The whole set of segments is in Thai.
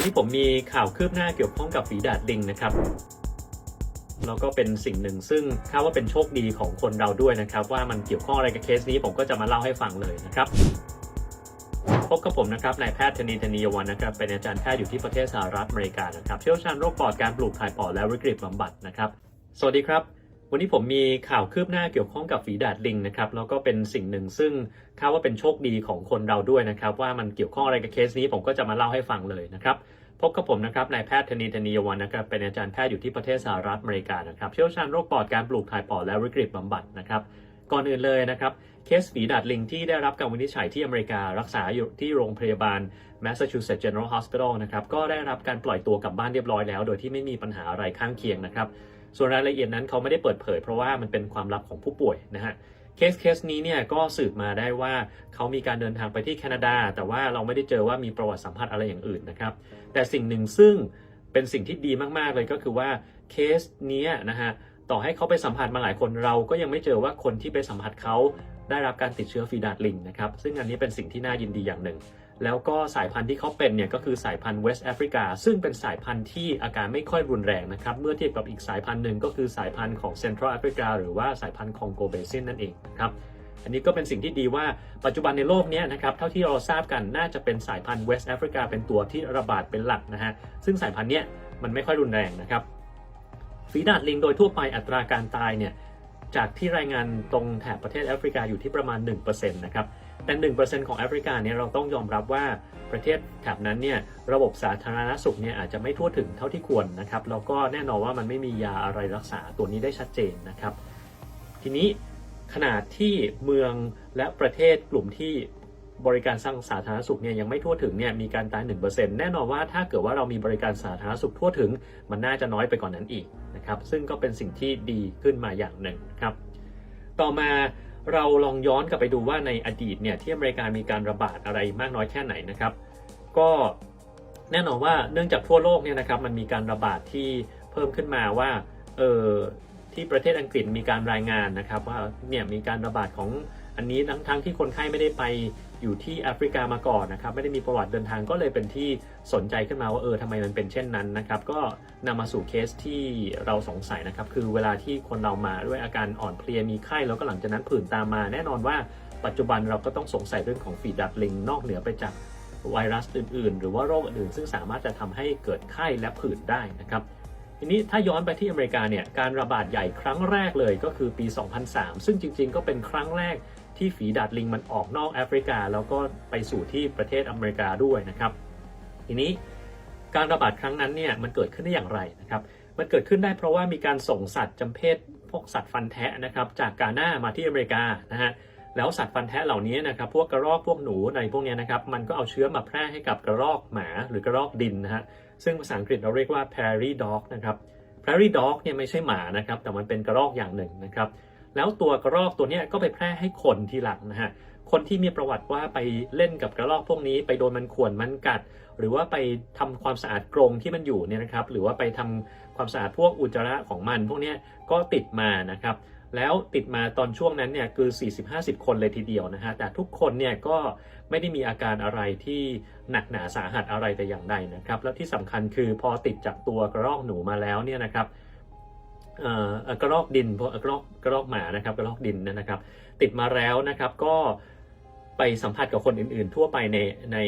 วันนี้ผมมีข่าวคืบหน้าเกี่ยวข้องกับฝีดาดลิงนะครับแล้วก็เป็นสิ่งหนึ่งซึ่งคาดว่าเป็นโชคดีของคนเราด้วยนะครับ ว่ามันเกี่ยวข้องอะไรกับเคสนี้ผมก็จะมาเล่าให้ฟังเลยนะครับพบกับผมนะครับนายแพทย์ธนีธนียวันนะครับเป็นอาจารย์แพทย์อยู่ที่ประเทศสหรัฐอเมริกานะครับเชี่ยวชาญโรคปอดการปลูกถ่ายปอดและวิกฤตบำบัดนะครับ สวัสดีครับ วันนี้ผมมีข่าวคืบหน้าเกี่ยวข้องกับฝีดาดลิงนะครับแล้วก็เป็นสิ่งหนึ่งซึ่งคาดว่าเป็นโชคดีของคนเราด้วยนะครับว่ามันเกี่ยวข้องอะไรกับเคสนี้ผมก็จะมาเล่าให้ฟังเลยนะครับพบกับผมนะครับนายแพทย์ธนีธนียวันนะครับเป็นอาจารย์แพทย์อยู่ที่ประเทศสหรัฐอเมริกานะครับเชี่ยวชาญโรคปอดการปลูกถ่ายปอดและวิกฤตบำบัดนะครับก่อนอื่นเลยนะครับเคสฝีดาดลิงที่ได้รับการวินิจฉัยที่อเมริการักษาอยู่ที่โรงพยาบาล Massachusetts General Hospital นะครับก็ได้รับการปล่อยตัวกลับบ้านเรียบร้อยแล้ว โดยที่ไม่มีปัญหาอะไรข้างเคียงนะครับ ส่วนรายละเอียดนั้นเขาไม่ได้เปิดเผย เพราะว่ามันเป็นความลับของผู้ป่วยนะฮะเคสเคสนี้เนี่ยก็สืบมาได้ว่าเขามีการเดินทางไปที่แคนาดา แต่ว่าเราไม่ได้เจอว่ามีประวัติสัมผัสอะไรอย่างอื่นนะครับแต่สิ่งหนึ่งซึ่งเป็นสิ่งที่ดีมากๆเลยก็คือว่าเคสนี้นะฮะต่อให้เขาไปสัมผัสมาหลายคนเราก็ยังไม่เจอว่าคนที่ไปสัมผัสเขาได้รับการติดเชื้อฟีดาดลิงนะครับซึ่งอันนี้เป็นสิ่งที่น่ายินดีอย่างหนึ่ง แล้วก็สายพันธุ์ที่เขาเป็นเนี่ยก็คือสายพันธุ์เวสต์แอฟริกาซึ่งเป็นสายพันธุ์ที่อาการไม่ค่อยรุนแรงนะครับ เมื่อเทียบกับอีกสายพันธุ์หนึ่งก็คือสายพันธุ์ของเซ็นทรัลแอฟริกาหรือว่าสายพันธุ์คองโกเบซินนั่นเองนะครับอันนี้ก็เป็นสิ่งที่ดีว่าปัจจุบันในโลกนี้นะครับเท่าที่เราทราบกันน่าจะเป็นสายพันธุ์เวสต์แอฟริกาเป็นตัวที่ระบาดเป็นหลักนะฮะซึ่งสายพันธุ์เนี้ยมันไม่ค่อยรุนแรงนะครับฝีดาดลิงโดยทั่วไปอัตราการตายเนี่ยจากที่รายงานตรงแถบประเทศแอฟริกาอยู่ที่ประมาณ 1%นะครับ แต่1%ของแอฟริกาเนี่ยเราต้องยอมรับว่าประเทศแถบนั้นเนี่ยระบบสาธารณสุขเนี่ยอาจจะไม่ทั่วถึงเท่าที่ควรนะครับแล้วก็แน่นอนว่ามันไม่มียาอะไรรักษาตัวนี้ได้ชัดเจนนะครับ ทีนี้ขนาดที่เมืองและประเทศกลุ่มที่บริการสร้างสาธารณสุขเนี่ยยังไม่ทั่วถึงเนี่ยมีการตาย 1%แน่นอนว่าถ้าเกิดว่าเรามีบริการสาธารณสุขทั่วถึง มันน่าจะน้อยไปกว่านนั้นอีกนะครับซึ่งก็เป็นสิ่งที่ดีขึ้นมาอย่างหนึ่งครับต่อมา เราลองย้อนกลับไปดูว่าในอดีตเนี่ยที่อเมริกามีการระบาดอะไรมากน้อยแค่ไหนนะครับ ก็แน่นอนว่าเนื่องจากทั่วโลกเนี่ยนะครับมันมีการระบาดที่เพิ่มขึ้นมาว่าเออที่ประเทศอังกฤษมีการรายงานนะครับว่าเนี่ยมีการระบาดของอันนี้ทั้งทั้งที่คนไข้ไม่ได้ไป อยู่ที่แอฟริกามาก่อนนะครับไม่ได้มีประวัติเดินทางก็เลยเป็นที่สนใจขึ้นมาว่าเออทำไมมันเป็นเช่นนั้นนะครับก็นำมาสู่เคสที่เราสงสัยนะครับคือเวลาที่คนเรามาด้วยอาการอ่อนเพลียมีไข้แล้วก็หลังจากนั้นผื่นตามมา แน่นอนว่าปัจจุบันเราก็ต้องสงสัยเรื่องของฝีดาดลิงนอกเหนือไปจากไวรัสอื่น ๆ หรือว่าโรคอื่นซึ่งสามารถจะทำให้เกิดไข้และผื่นได้นะครับทีนี้ถ้าย้อนไปที่อเมริกาเนี่ยการระบาดใหญ่ครั้งแรกเลยก็คือปี 2003 ซึ่งจริง ๆ ก็เป็นครั้งแรก ที่ฝีดาดลิงมันออกนอกแอฟริกา แล้วก็ไปสู่ที่ประเทศอเมริกาด้วยนะครับ ทีนี้การระบาดครั้งนั้นเนี่ยมันเกิดขึ้นได้อย่างไรนะครับ มันเกิดขึ้นได้เพราะว่ามีการส่งสัตว์จำเพศพวกสัตว์ฟันแทะนะครับจากกาหน้ามาที่อเมริกานะฮะแล้วสัตว์ฟันแทะเหล่านี้นะครับพวกกระรอกพวกหนูในพวกเนี้ยนะครับมันก็เอาเชื้อมาแพร่ให้กับกระรอกหมาหรือกระรอกดินนะฮะซึ่งภาษาอังกฤษเราเรียกว่า prairie dog นะครับ prairie dog เนี่ยไม่ใช่หมานะครับแต่มันเป็นกระรอกอย่างหนึ่งนะครับ แล้วตัวกระรอกตัวนี้ก็ไปแพร่ให้คนทีหลังนะฮะคนที่มีประวัติว่าไปเล่นกับกระรอกพวกนี้ ไปโดนมันข่วนมันกัด หรือว่าไปทำความสะอาดกรงที่มันอยู่เนี่ยนะครับ หรือว่าไปทำความสะอาดพวกอุจจาระของมัน พวกนี้ก็ติดมานะครับ แล้วติดมาตอนช่วงนั้นเนี่ยคือ 40-50 คนเลยทีเดียวนะฮะแต่ทุกคนเนี่ยก็ไม่ได้มีอาการอะไรที่หนักหนาสาหัสอะไรแต่อย่างใดนะครับ แล้วที่สำคัญคือพอติดจากตัวกระรอกหนูมาแล้วเนี่ยนะครับ กระรอกดินพวกกระรอกกระรอกหมานะครับกระรอกดินนะครับ ติดมาแล้วนะครับก็ไปสัมผัสกับคนอื่น ๆ ทั่วไปในใน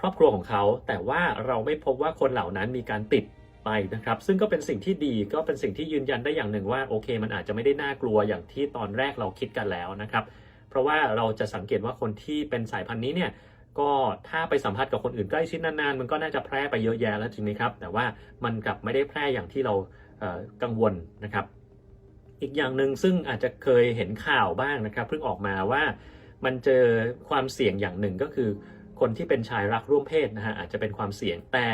ครอบครัวของเขา แต่ว่าเราไม่พบว่าคนเหล่านั้นมีการติดไปนะครับ ซึ่งก็เป็นสิ่งที่ดีก็เป็นสิ่งที่ยืนยันได้อย่างหนึ่งว่าโอเค มันอาจจะไม่ได้น่ากลัวอย่างที่ตอนแรกเราคิดกันแล้วนะครับ เพราะว่าเราจะสังเกตว่าคนที่เป็นสายพันธุ์นี้เนี่ยก็ถ้าไปสัมผัสกับคนอื่นใกล้ชิดนานๆ มันก็น่าจะแพร่ไปเยอะแยะแล้วจริงไหมครับ แต่ว่ามันกลับไม่ได้แพร่อย่างที่เรา กังวลนะครับ อีกอย่างหนึ่งซึ่งอาจจะเคยเห็นข่าวบ้างนะครับ เพิ่งออกมาว่ามันเจอความเสี่ยงอย่างหนึ่งก็คือ คนที่เป็นชายรักร่วมเพศนะฮะอาจจะเป็นความเสี่ยงแต่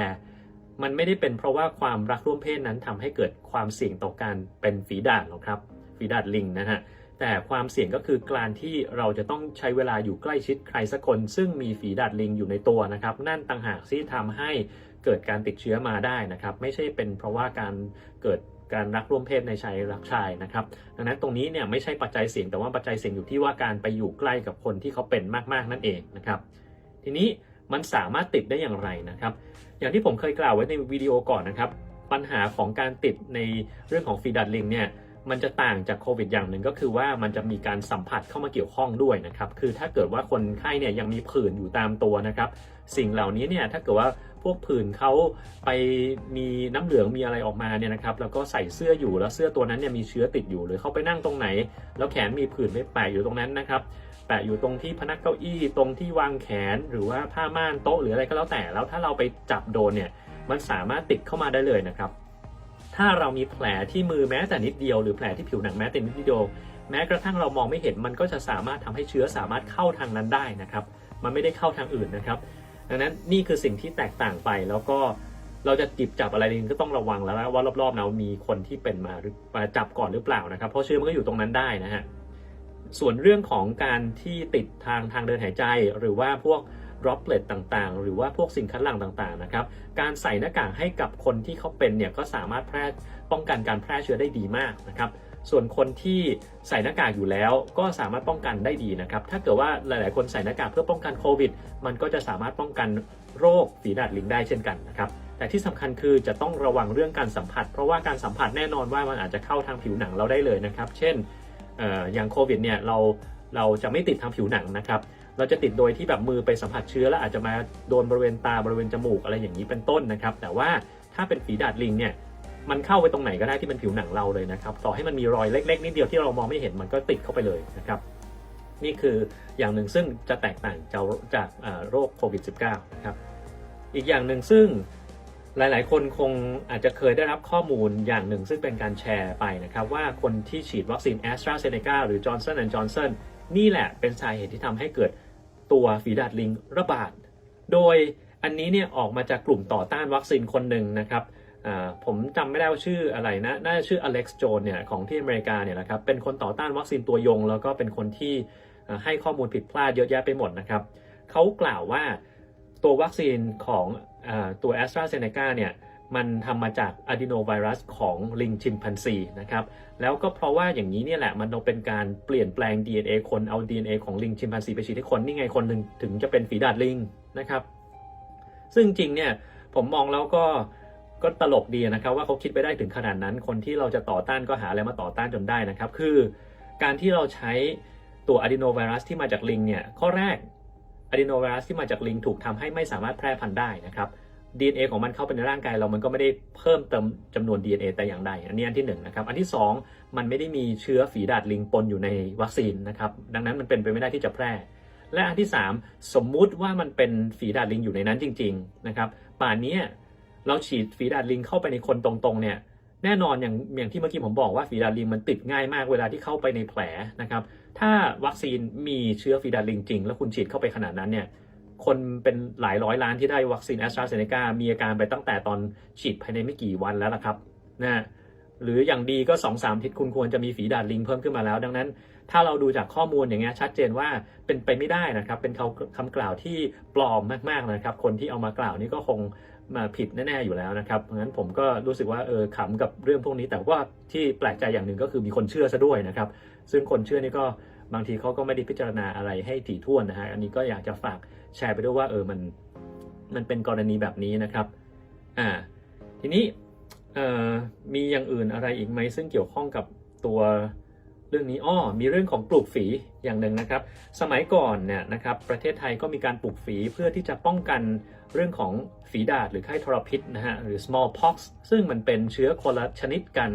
มันไม่ได้เป็นเพราะว่าความรักร่วมเพศนั้นทำให้เกิดความเสี่ยงต่อการเป็นฝีดาดหรอกครับฝีดาดลิงนะฮะ แต่ความเสี่ยงก็คือการที่เราจะต้องใช้เวลาอยู่ใกล้ชิดใครสักคน ซึ่งมีฝีดาดลิงอยู่ในตัวนะครับ นั่นต่างหากที่ทำให้เกิดการติดเชื้อมาได้นะครับ ไม่ใช่เป็นเพราะว่าการเกิดการรักร่วมเพศในชายรักชายนะครับ ดังนั้นตรงนี้เนี่ยไม่ใช่ปัจจัยเสี่ยงแต่ว่าปัจจัยเสี่ยงอยู่ที่ว่าการไปอยู่ใกล้กับคนที่เขาเป็นมากๆนั่นเองนะครับ ทีนี้มันสามารถติดได้อย่างไรนะครับ อย่างที่ผมเคยกล่าวไว้ในวิดีโอก่อนนะครับ ปัญหาของการติดในเรื่องของฟีดัดลิงเนี่ย มันจะต่างจากโควิดอย่างหนึ่งก็คือว่ามันจะมีการสัมผัสเข้ามาเกี่ยวข้องด้วยนะครับ คือถ้าเกิดว่าคนไข้เนี่ยยังมีผื่นอยู่ตามตัวนะครับ สิ่งเหล่านี้เนี่ยถ้าเกิดว่าพวกผื่นเขาไปมีน้ำเหลืองมีอะไรออกมาเนี่ยนะครับ แล้วก็ใส่เสื้ออยู่แล้วเสื้อตัวนั้นเนี่ยมีเชื้อติดอยู่หรือเขาไปนั่งตรงไหน แล้วแขนมีผื่นไปแปะอยู่ตรงนั้นนะครับแปะอยู่ตรงที่พนักเก้าอี้ตรงที่วางแขนหรือว่าผ้าม่านโต๊ะหรืออะไรก็แล้วแต่แล้วถ้าเราไปจับโดนเนี่ยมันสามารถติดเข้ามาได้เลยนะครับ ถ้าเรามีแผลที่มือแม้แต่นิดเดียว หรือแผลที่ผิวหนังแม้แต่นิดเดียว แม้กระทั่งเรามองไม่เห็นมันก็จะสามารถทำให้เชื้อสามารถเข้าทางนั้นได้นะครับ มันไม่ได้เข้าทางอื่นนะครับ ดังนั้นนี่คือสิ่งที่แตกต่างไปแล้วก็เราจะจิบจับอะไรนี่ก็ต้องระวังแล้วนะว่ารอบๆเรามีคนที่เป็นมาหรือมาจับก่อนหรือเปล่านะครับ เพราะเชื้อมันก็อยู่ตรงนั้นได้นะฮะส่วนเรื่องของการที่ติดทางทางเดินหายใจหรือว่าพวก droplet ต่างๆ หรือว่าพวกสิ่งคัดหลั่งต่างๆนะครับการใส่หน้ากากให้กับคนที่เขาเป็นเนี่ยก็สามารถแพร่ป้องกันการแพร่เชื้อได้ดีมากนะครับส่วนคนที่ใส่หน้ากากอยู่แล้วก็สามารถป้องกันได้ดีนะครับ ถ้าเกิดว่าหลาย ๆ คนใส่หน้ากากเพื่อป้องกันโควิด มันก็จะสามารถป้องกันโรคฝีดาดลิงได้เช่นกันนะครับ แต่ที่สำคัญคือจะต้องระวังเรื่องการสัมผัส เพราะว่าการสัมผัสแน่นอนว่ามันอาจจะเข้าทางผิวหนังเราได้เลยนะครับ เช่นออย่างโควิดเนี่ยเราเราจะไม่ติดทางผิวหนังนะครับ เราจะติดโดยที่แบบมือไปสัมผัสเชื้อแล้วอาจจะมาโดนบริเวณตาบริเวณจมูกอะไรอย่างนี้เป็นต้นนะครับ แต่ว่าถ้าเป็นฝีดาดลิงเนี่ยมันเข้าไปตรงไหนก็ได้ที่เป็นผิวหนังเราเลยนะครับ ต่อให้มันมีรอยเล็ก ๆนิดเดียวที่เรามองไม่เห็นมันก็ติดเข้าไปเลยนะครับ นี่คืออย่างหนึ่งซึ่งจะแตกต่างจากจากโรคโควิด -19 นะครับ อีกอย่างหนึ่งซึ่งหลาย ๆ คนคงอาจจะเคยได้รับข้อมูลอย่างหนึ่งซึ่งเป็นการแชร์ไปนะครับ ว่าคนที่ฉีดวัคซีน a s t r a z เซ e c a หรือ Johnson Johnson นี่แหละเป็นสาเหตุที่ทำให้เกิด ตัวฝีดาดลิงระบาด โดยอันนี้เนี่ยออกมาจากกลุ่มต่อต้านวัคซีนคนหนึ่งนะครับผมจำไม่ได้ว่าชื่ออะไรนะ น่าจะชื่ออเล็กซ์โจนเนี่ยของที่อเมริกาเนี่ยนะครับ เป็นคนต่อต้านวัคซีนตัวยง แล้วก็เป็นคนที่ให้ข้อมูลผิดพลาดเยอะแยะไปหมดนะครับ เขากล่าวว่าตัววัคซีนของอตัว a s t r a z เซ e c a เนี่ย มันทำมาจากอะดีโนไวรัสของลิงชิมพันซีนะครับ แล้วก็เพราะว่าอย่างนี้เนี่ยแหละมันต้องเป็นการเปลี่ยนแปลง DNA คนเอา DNA ของลิงชิมพันซีไปฉีดให้คนนี่ไงคนหนึ่งถึงจะเป็นฝีดาดลิงนะครับ ซึ่งจริงเนี่ยผมมองแล้วก็ก็ตลกดีนะครับ ว่าเขาคิดไปได้ถึงขนาดนั้น คนที่เราจะต่อต้านก็หาอะไรมาต่อต้านจนได้นะครับ คือการที่เราใช้ตัวอะดีโนไวรัสที่มาจากลิงเนี่ยข้อแรกอะดีโนไวรัสที่มาจากลิงถูกทำให้ไม่สามารถแพร่พันธุ์ได้นะครับ DNA ของมันเข้าไปในร่างกายเรามันก็ไม่ได้เพิ่มเติมจำนวน DNA แต่อย่างใด อันนี้อันที่หนึ่งนะครับ อันที่สองมันไม่ได้มีเชื้อฝีดาดลิงปนอยู่ในวัคซีนนะครับ ดังนั้นมันเป็นไปไม่ได้ที่จะแพร่ และอันที่สามสมมุติว่ามันเป็นฝีดาดลิงอยู่ในนั้นจริง ๆนะครับ ป่านนี้เราฉีดฝีดาดลิงเข้าไปในคนตรงๆเนี่ย แน่นอนอย่างอย่างที่เมื่อกี้ผมบอกว่าฝีดาดลิงมันติดง่ายมากเวลาที่เข้าไปในแผลนะครับ ถ้าวัคซีนมีเชื้อฝีดาดลิงจริง แล้วคุณฉีดเข้าไปขนาดนั้นเนี่ย คนเป็นหลายร้อยล้านที่ได้วัคซีนแอสตราเซเนกามีอาการไปตั้งแต่ตอนฉีดภายในไม่กี่วันแล้วล่ะครับนะหรืออย่างดีก็2อสามทิศคุณควรจะมีฝีดาดลิงเพิ่มขึ้นมาแล้ว ดังนั้น ถ้าเราดูจากข้อมูลอย่างเงี้ยชัดเจนว่าเป็นไปไม่ได้นะครับ เป็นคำคำกล่าวที่ปลอมมากๆนะครับ คนที่เอามากล่าวนี่ก็คงมาผิดแน่ๆอยู่แล้วนะครับเพราะฉะนั้นผมก็รู้สึกว่าเออขำกับเรื่องพวกนี้ แต่ว่าที่แปลกใจอย่างหนึ่งก็คือมีคนเชื่อซะด้วยนะครับ ซึ่งคนเชื่อนี่ก็ บางทีเขาก็ไม่ได้พิจารณาอะไรให้ถี่ถ้วนนะฮะอันนี้ก็อยากจะฝากแชร์ไปด้วยว่าเออมันมันเป็นกรณีแบบนี้นะครับอ่าทีนี้เอ่อมีอย่างอื่นอะไรอีกไหมซึ่งเกี่ยวข้องกับตัวเรื่องนี้อ้อมีเรื่องของปลูกฝีอย่างหนึ่งนะครับ สมัยก่อนเนี่ยนะครับประเทศไทยก็มีการปลูกฝีเพื่อที่จะป้องกันเรื่องของฝีดาษหรือไข้ทรพิษนะฮะหรือ smallpox ซึ่งมันเป็นเชื้อคนละชนิดกัน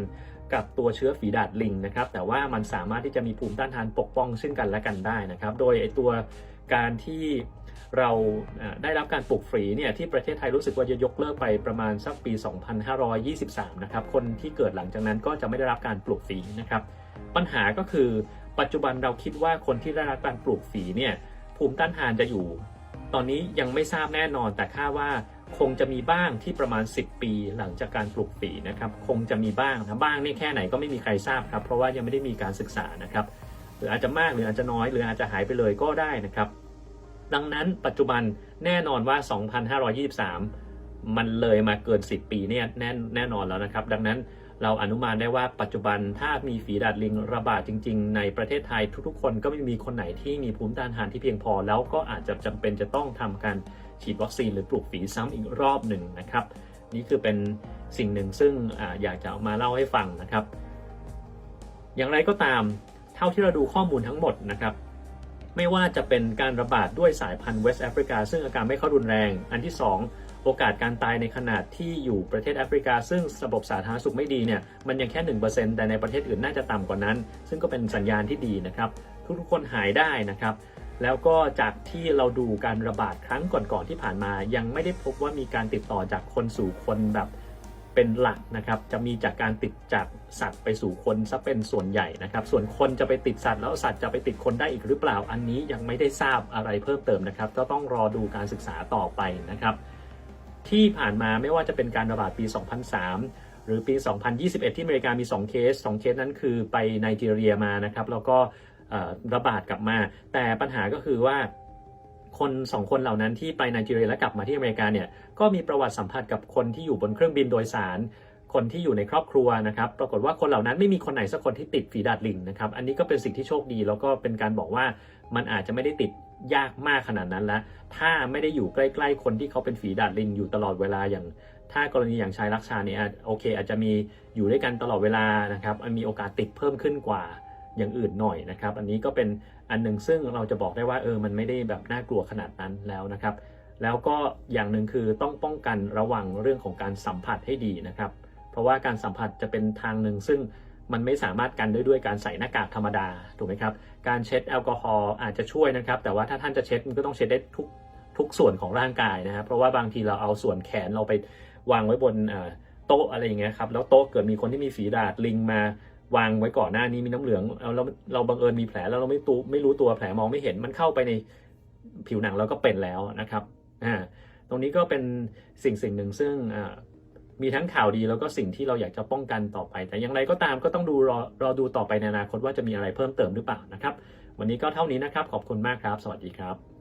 กับตัวเชื้อฝีดาษลิงนะครับ แต่ว่ามันสามารถที่จะมีภูมิต้านทานปกป้องซึ่งกันและกันได้นะครับ โดยไอตัวการที่เราอ่าได้รับการปลูกฝีเนี่ยที่ประเทศไทยรู้สึกว่าจะยกเลิกไปประมาณสักปี 2523 นะครับ คนที่เกิดหลังจากนั้นก็จะไม่ได้รับการปลูกฝีนะครับ ปัญหาก็คือปัจจุบันเราคิดว่าคนที่ได้รับการปลูกฝีเนี่ยภูมิต้านทานจะอยู่ ตอนนี้ยังไม่ทราบแน่นอนแต่คาดว่า คงจะมีบ้างที่ประมาณ 10 ปีหลังจากการปลูกฝีนะครับคงจะมีบ้างนะบ้างนี่แค่ไหนก็ไม่มีใครทราบครับเพราะว่ายังไม่ได้มีการศึกษานะครับหรืออาจจะมากหรืออาจจะน้อยหรืออาจจะหายไปเลยก็ได้นะครับ ดังนั้นปัจจุบันแน่นอนว่า 2523 มันเลยมาเกิน 10 ปีเนี่ยแน่แน่นอนแล้วนะครับ ดังนั้นเราอนุมานได้ว่าปัจจุบันถ้ามีฝีดาดลิงระบาดจริง ๆ ในประเทศไทยทุกๆ คนก็ไม่มีคนไหนที่มีภูมิต้านทานที่เพียงพอ แล้วก็อาจจะจำเป็นจะต้องทำการ ฉีดวัคซีนหรือปลูกฝีซ้ำอีกรอบหนึ่งนะครับ นี่คือเป็นสิ่งหนึ่งซึ่งออยากจะเอามาเล่าให้ฟังนะครับ อย่างไรก็ตามเท่าที่เราดูข้อมูลทั้งหมดนะครับ ไม่ว่าจะเป็นการระบาดด้วยสายพันธุ์เวสต์แอฟริกาซึ่งอาการไม่ค่อยรุนแรง อันที่ 2 โอกาสการตายในขนาดที่อยู่ประเทศแอฟริกา ซึ่งระบบสาธารณสุขไม่ดีเนี่ยมันยังแค่ 1%แต่ในประเทศอื่นน่าจะต่ำกว่านั้น ซึ่งก็เป็นสัญญาณที่ดีนะครับ ทุกๆคนหายได้นะครับ แล้วก็จากที่เราดูการระบาดครั้งก่อนๆที่ผ่านมา ยังไม่ได้พบว่ามีการติดต่อจากคนสู่คนแบบเป็นหลักนะครับ จะมีจากการติดจากสัตว์ไปสู่คนซะเป็นส่วนใหญ่นะครับ ส่วนคนจะไปติดสัตว์แล้วสัตว์จะไปติดคนได้อีกหรือเปล่า อันนี้ยังไม่ได้ทราบอะไรเพิ่มเติมนะครับ ก็ต้องรอดูการศึกษาต่อไปนะครับ ที่ผ่านมาไม่ว่าจะเป็นการระบาดปี 2003 หรือปี 2021 ที่อเมริกามี 2 เคส 2 เคสนั้นคือไปไนจีเรียมานะครับ แล้วก็ ระบาดกลับมา แต่ปัญหาก็คือว่าคนสองคนเหล่านั้นที่ไปไนจีเรียและกลับมาที่อเมริกาเนี่ยก็มีประวัติสัมผัสกับคนที่อยู่บนเครื่องบินโดยสาร คนที่อยู่ในครอบครัวนะครับ ปรากฏว่าคนเหล่านั้นไม่มีคนไหนสักคนที่ติดฝีดาดลิงนะครับ อันนี้ก็เป็นสิ่งที่โชคดี แล้วก็เป็นการบอกว่ามันอาจจะไม่ได้ติดยากมากขนาดนั้นแล้วถ้าไม่ได้อยู่ใกล้ ๆ คนที่เขาเป็นฝีดาดลิงอยู่ตลอดเวลาอย่าง ถ้ากรณีอย่างชายรักชาเนี่ยโอเค อาจจะมีอยู่ด้วยกันตลอดเวลานะครับมีโอกาสติดเพิ่มขึ้นกว่า อย่างอื่นหน่อยนะครับ อันนี้ก็เป็นอันหนึ่งซึ่งเราจะบอกได้ว่าเออมันไม่ได้แบบน่ากลัวขนาดนั้นแล้วนะครับ แล้วก็อย่างหนึ่งคือต้องป้องกันระวังเรื่องของการสัมผัสให้ดีนะครับ เพราะว่าการสัมผัสจะเป็นทางหนึ่งซึ่งมันไม่สามารถกันได้ด้วยการใส่หน้ากากธรรมดาถูกไหมครับการเช็ดแอลกอฮอล์อาจจะช่วยนะครับ แต่ว่าถ้าท่านจะเช็ดมันก็ต้องเช็ดได้ทุกทุกส่วนของร่างกายนะครับ เพราะว่าบางทีเราเอาส่วนแขนเราไปวางไว้บนโต๊ะอะไรอย่างเงี้ยครับแล้วโต๊ะเกิดมีคนที่มีฝีดาดลิงมา วางไว้ก่อนหน้านี้มีน้ำเหลืองเอาเราเราบังเอิญมีแผลแล้วเราไม่ตูไม่รู้ตัวแผลมองไม่เห็น มันเข้าไปในผิวหนังเราก็เป็นแล้วนะครับอ่าตรงนี้ก็เป็นสิ่งสิ่งหนึ่งซึ่งอ่ามีทั้งข่าวดีแล้วก็สิ่งที่เราอยากจะป้องกันต่อไป แต่อย่างไรก็ตามก็ต้องดูรอรอดูต่อไปในอนาคตว่าจะมีอะไรเพิ่มเติมหรือเปล่านะครับ วันนี้ก็เท่านี้นะครับ ขอบคุณมากครับ สวัสดีครับ